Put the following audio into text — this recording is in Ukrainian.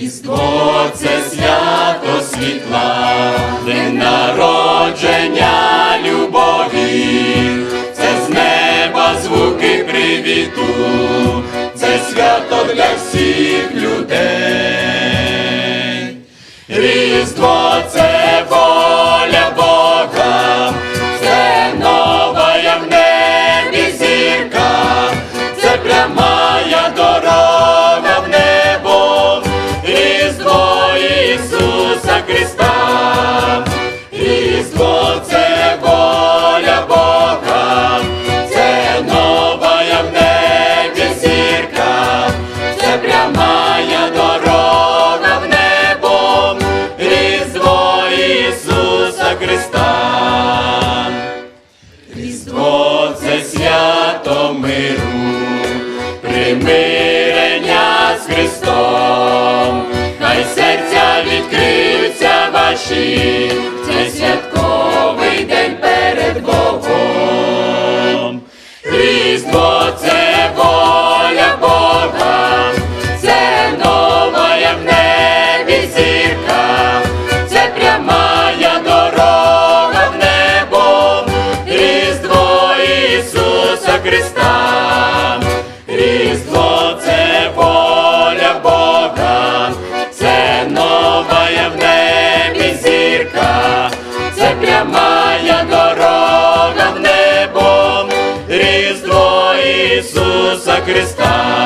Різдво це свято світла, день народження любові, це з неба звуки привіту, це свято для всіх людей. Різдво це Христа, Різдво це воля Бога, це нова в небі зірка, це прямая дорога в небо, Різдво Ісуса Христа. Різдво це свято миру, примирення з Христом, відкриються це святковий день перед Богом. Різдво це воля Бога, це нова в небі зірка, це прямая дорога в небо, Різдво Ісуса Христа, прямая дорога в небо, Різдво Ісуса Христа.